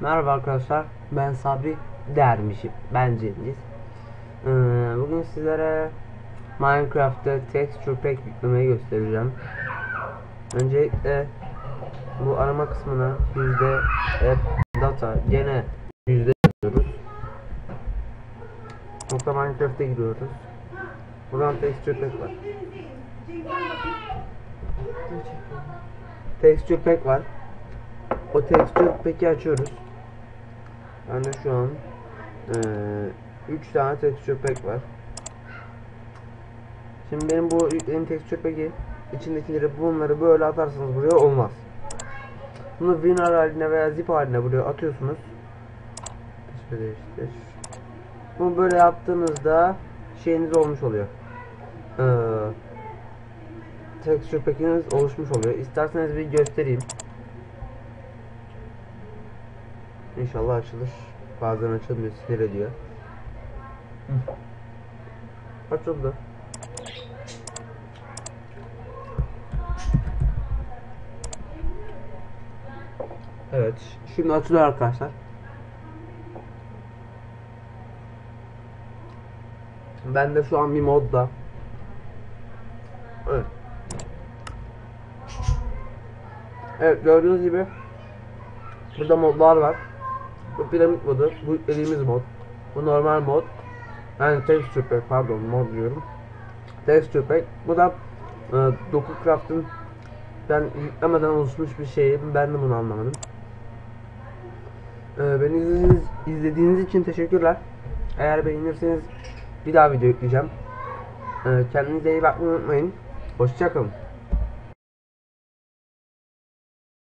Merhaba arkadaşlar, ben Sabri Dermişim, ben Cengiz. Ee, bugün sizlere Minecraft'ta texture pack yüklemeyi göstereceğim. Öncelikle bu arama kısmına yüzde app data gene yüzde yazıyoruz. Nokta Minecraft'a giriyoruz. Buradan texture pack var. Texture pack var. O texture pack'i açıyoruz. Ben de şu an 3 tane texture pack var. Şimdi benim bu yüklediğim texture pack'i içindekileri bunları böyle atarsanız buraya olmaz. Bunu winrar haline veya zip haline buraya atıyorsunuz. Değiştir. Bunu böyle yaptığınızda şeyiniz olmuş oluyor. Ee, texture pack'iniz oluşmuş oluyor. İsterseniz bir göstereyim. İnşallah açılır. Bazen açılmıyor, sinir ediyor. Açıldı. Evet, şimdi açılıyor arkadaşlar. Ben de şu an bir modda. Evet. Evet gördüğünüz gibi burada modlar var. Bu piramit modu, bu yüklediğimiz mod. Bu normal mod. Yani texture pack pardon mod diyorum. Texture pack. Bu da e, Dokucraft'ın ben yüklemeden oluşmuş bir şey. Ben de bunu anlamadım. E, beni izlediğiniz, izlediğiniz için teşekkürler. Eğer beğenirseniz bir daha video yükleyeceğim. E, kendinize iyi bakmayı unutmayın. Hoşçakalın.